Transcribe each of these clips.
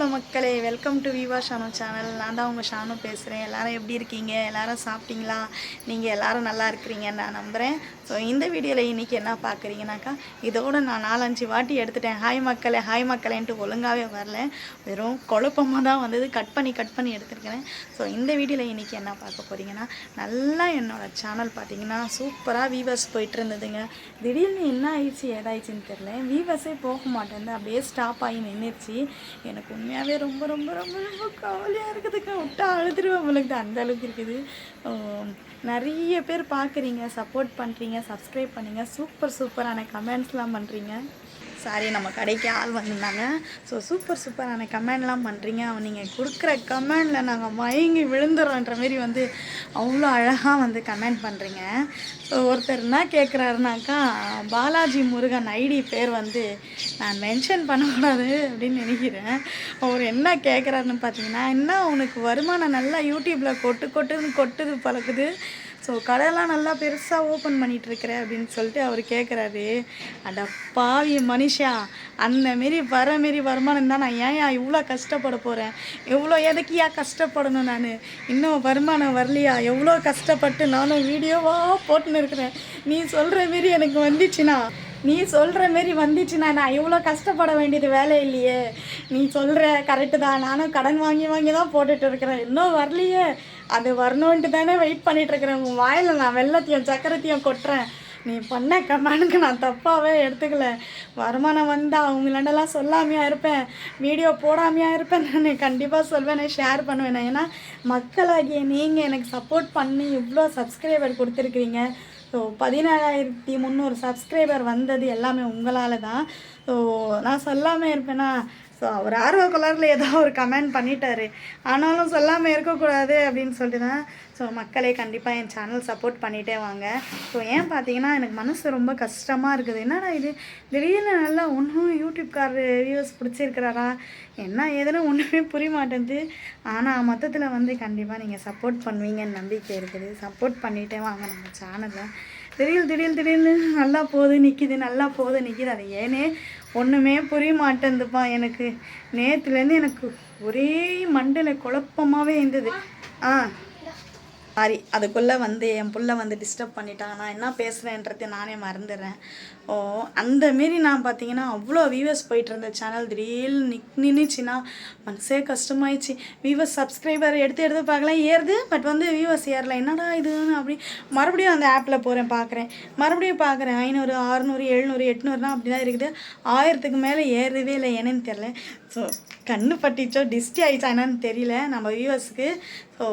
Hello மக்களே welcome to Viva Shanu channel நான் தான் உங்கள் ஷானு பேசுகிறேன் எல்லோரும் எப்படி இருக்கீங்க? எல்லோரும் சாப்பிட்டீங்களா? நீங்கள் எல்லோரும் நல்லா இருக்கிறீங்கன்னு நான் நம்புகிறேன் ஸோ இந்த வீடியோவில் இன்றைக்கி என்ன பார்க்குறீங்கனாக்கா இதோடு நான் நாலஞ்சு வாட்டி எடுத்துட்டேன். ஹாய் மக்களே ஹாய் மக்களேன்ட்டு ஒழுங்காகவே வரல. வெறும் குழப்பமாக தான் வந்தது. கட் பண்ணி கட் பண்ணி எடுத்துருக்கிறேன். ஸோ இந்த வீடியோவில் இன்றைக்கி என்ன பார்க்க போகிறீங்கன்னா நல்லா என்னோடய சேனல் பார்த்தீங்கன்னா சூப்பராக வீவர்ஸ் போயிட்டு இருந்ததுங்க. திடீர்னு என்ன ஆயிடுச்சு ஏதாயிடுச்சுன்னு தெரில வீவர்ஸே போக மாட்டேன் அப்படியே ஸ்டாப் ஆகி நின்றுச்சு எனக்கு உண்மையாகவே ரொம்ப ரொம்ப ரொம்ப ரொம்ப கவலையாக இருக்கிறதுக்கு விட்டா அழுதுருவேன் உங்களுக்கு அந்த அளவுக்கு இருக்குது. நிறைய பேர் பார்க்குறீங்க சப்போர்ட் பண்ணுறீங்க சப்ஸ்கிரைப் பண்ணீங்க. சூப்பர் சூப்பரான கமெண்ட்ஸ்லாம் பண்ணுறீங்க சாரி நம்ம கடைக்கு ஆள் வந்திருந்தாங்க. ஸோ சூப்பர் சூப்பரான கமெண்ட்லாம் பண்ணுறீங்க அவன் நீங்கள் கொடுக்குற கமெண்டில் நாங்கள் மயங்கி விழுந்துடுறோன்ற மாரி வந்து அவ்வளோ அழகாக வந்து கமெண்ட் பண்ணுறீங்க ஸோ ஒருத்தர் என்ன கேட்குறாருனாக்கா பாலாஜி முருகன் ஐடி பேர் வந்து நான் மென்ஷன் பண்ணக்கூடாது அப்படின்னு நினைக்கிறேன். அவர் என்ன கேட்குறாருன்னு பார்த்தீங்கன்னா என்ன உனக்கு வருமானம் நல்லா யூடியூப்பில் கொட்டு கொட்டுன்னு கொட்டுது பழக்குது ஸோ கடையெல்லாம் நல்லா பெருசாக ஓப்பன் பண்ணிட்டு இருக்கிற அப்படின்னு சொல்லிட்டு அவர் கேட்குறாரு அட பாவி மனுஷா அந்த மாரி வர மாரி வருமானம் தான் நான் ஏன் இவ்வளோ கஷ்டப்பட போகிறேன் எவ்வளோ எதுக்கியா கஷ்டப்படணும் நான்? இன்னும் வருமானம் வரலையா? எவ்வளோ கஷ்டப்பட்டு நானும் வீடியோவாக போட்டுன்னு இருக்கிறேன். நீ சொல்கிற மாரி எனக்கு வந்துச்சுன்னா நீ சொல்கிற மாரி வந்துச்சுன்னா நான் இவ்வளோ கஷ்டப்பட வேண்டியது வேலை இல்லையே. நீ சொல்கிற கரெக்டு தான். நானும் கடன் வாங்கி வாங்கி தான் போட்டுட்டு இருக்கிறேன். இன்னும் வரலையே. அது வரணுன்ட்டு தானே வெயிட் பண்ணிகிட்ருக்கிறேன் உன் வாயில் நான் வெள்ளத்தையும் சக்கரத்தையும் கொட்டுறேன். நீ பண்ண கமெண்ட்க்கு நான் தப்பாகவே எடுத்துக்கல. வருமானம் வந்தால் அவங்களாண்டெல்லாம் சொல்லாமையாக இருப்பேன். வீடியோ போடாமையாக இருப்பேன். நான் கண்டிப்பாக சொல்வேன். நான் ஷேர் பண்ணுவேன். ஏன்னா மக்களாகிய நீங்கள் எனக்கு சப்போர்ட் பண்ணி இவ்வளோ சப்ஸ்கிரைபர் கொடுத்துருக்கிறீங்க. ஸோ பதினேழாயிரத்தி முந்நூறு சப்ஸ்கிரைபர் வந்தது எல்லாமே உங்களால் தான் ஸோ நான் சொல்லாமல் இருப்பேனா? ஸோ அவர் ஆர்வ கலரில் ஏதோ ஒரு கமெண்ட் பண்ணிட்டாரு. ஆனாலும் சொல்லாமல் இருக்கக்கூடாது அப்படின்னு சொல்லிட்டு தான். ஸோ மக்களே கண்டிப்பாக என் சேனல் சப்போர்ட் பண்ணிகிட்டே வாங்க. ஸோ ஏன் பார்த்தீங்கன்னா எனக்கு மனசு ரொம்ப கஷ்டமாக இருக்குது. என்னடா இது? திடீர்னு நல்லா ஒன்றும் யூடியூப்கார் வியூஸ் பிடிச்சிருக்கிறாரா? என்ன ஏதுன்னு ஒன்றுமே புரிய மாட்டேங்குது ஆனால் மொத்தத்தில் வந்து கண்டிப்பாக நீங்கள் சப்போர்ட் பண்ணுவீங்கன்னு நம்பிக்கை இருக்குது. சப்போர்ட் பண்ணிகிட்டே வாங்க நம்ம சேனலில் திடீர் திடீர் திடீர்னு நல்லா போகுது நிற்கிது நல்லா போகுது நிற்கிது அது ஏனே ஒன்றுமே புரிய மாட்டேந்துப்பா எனக்கு நேற்றுலேருந்து எனக்கு ஒரே மண்டையில் குழப்பமாகவே இருந்தது. ஆ. சாரி அதுக்குள்ளே வந்து என் புள்ள வந்து டிஸ்டர்ப் பண்ணிட்டான். நான் என்ன பேசுகிறேன்றது நானே மறந்துடுறேன். ஓ அந்த மாரி நான் பார்த்தீங்கன்னா அவ்வளோ வியூவர்ஸ் போயிட்டு இருந்த சேனல் திடீர்னு நிக் நின்றுச்சுன்னா மனசே கஷ்டமாயிடுச்சு. வியூவர்ஸ் சப்ஸ்கிரைபர் எடுத்து எடுத்து பார்க்கலாம். ஏறுது பட் வந்து வியூவர்ஸ் ஏறல. என்னடா இதுன்னு அப்படி. மறுபடியும் அந்த ஆப்பில் போகிறேன் பார்க்குறேன் மறுபடியும் பார்க்குறேன் ஐநூறு அறுநூறு எழுநூறு எட்நூறுனா அப்படி தான் இருக்குது. ஆயிரத்துக்கு மேலே ஏறவே இல்லை என்னன்னு தெரில ஸோ கண்ணு பட்டிச்சோ டிஸ்டி ஆயிடுச்சா என்னன்னு தெரியல நம்ம வியூவர்ஸுக்கு ஸோ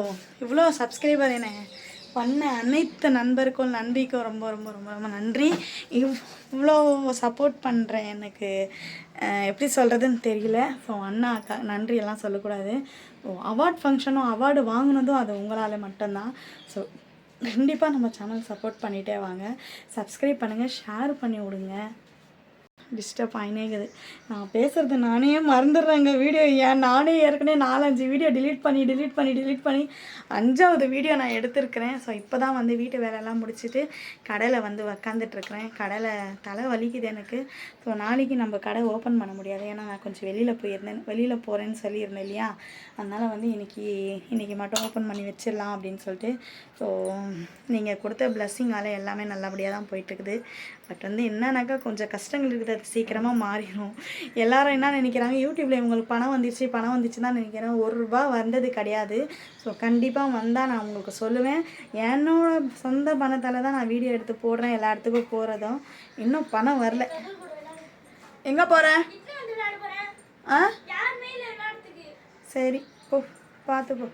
இவ்வளோ சப்ஸ்கிரைபர் என்ன பண்ண அனைத்து நண்பருக்கும் நன்றிக்கும் ரொம்ப ரொம்ப ரொம்ப ரொம்ப நன்றி. இவ் இவ்வளோ சப்போர்ட் பண்ணுறேன் எனக்கு. எப்படி சொல்கிறதுன்னு தெரியல. ஸோ அண்ணா அக்கா நன்றியெல்லாம் சொல்லக்கூடாது. ஓ அவார்ட் ஃபங்க்ஷனும் அவார்டு வாங்கினதும் அது உங்களால் மட்டும்தான். ஸோ கண்டிப்பாக நம்ம சேனல் சப்போர்ட் பண்ணிகிட்டே வாங்க. சப்ஸ்கிரைப் பண்ணுங்கள் ஷேர் பண்ணி விடுங்க. டிஸ்டர்ப் ஆகினேங்குது நான் பேசுகிறது நானே மறந்துடுறேங்க. வீடியோ ஏன் நானே ஏற்கனவே நாலஞ்சு வீடியோ டிலீட் பண்ணி டிலீட் பண்ணி டிலீட் பண்ணி அஞ்சாவது வீடியோ நான் எடுத்திருக்கிறேன். ஸோ இப்போ தான் வந்து வீட்டு வேலையெல்லாம் முடிச்சுட்டு கடையில் வந்து உக்காந்துட்ருக்கிறேன் கடையில் தலை வலிக்குது எனக்கு. ஸோ நாளைக்கு நம்ம கடை ஓப்பன் பண்ண முடியாது. ஏன்னா நான் கொஞ்சம் வெளியில் போயிருந்தேன். வெளியில் போகிறேன்னு சொல்லியிருந்தேன் இல்லையா? அதனால் வந்து இன்னைக்கு இன்றைக்கி மட்டும் ஓப்பன் பண்ணி வச்சிடலாம் அப்படின்னு சொல்லிட்டு. ஸோ நீங்கள் கொடுத்த பிளஸ்ஸிங்கால் எல்லாமே நல்லபடியாக தான் போயிட்டுருக்குது. பட் வந்து என்னன்னாக்கா கொஞ்சம் கஷ்டங்கள் இருக்குது. அது சீக்கிரமாக மாறிடும் எல்லாரும் என்ன நினைக்கிறாங்க? யூடியூப்பில் இவங்களுக்கு பணம் வந்துச்சு பணம் வந்துச்சு தான் நினைக்கிறேன். ஒரு ரூபா வந்தது கிடையாது. ஸோ கண்டிப்பாக வந்தால் நான் உங்களுக்கு சொல்லுவேன். என்னோட சொந்த பணத்தால் தான் நான் வீடியோ எடுத்து போடுறேன். எல்லா இடத்துக்கும் போகிறதும் இன்னும் பணம் வரல. எங்கே போகிறேன் ஆ? சரி போ. பார்த்து போ.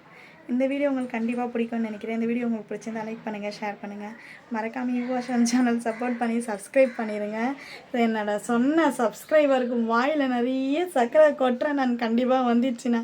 இந்த வீடியோ உங்களுக்கு கண்டிப்பாக பிடிக்கும்னு நினைக்கிறேன். இந்த வீடியோ உங்களுக்கு பிடிச்சிருந்தா லைக் பண்ணுங்கள் ஷேர் பண்ணுங்கள் மறக்காமல் யுவாஷன் சேனல் சப்போர்ட் பண்ணி சப்ஸ்கிரைப் பண்ணிடுங்க இது என்னோட சொன்ன சப்ஸ்கிரைபருக்கு வாயில் நிறைய சக்கரை கொட்டுறேன். நான் கண்டிப்பாக வந்துடுச்சுண்ணா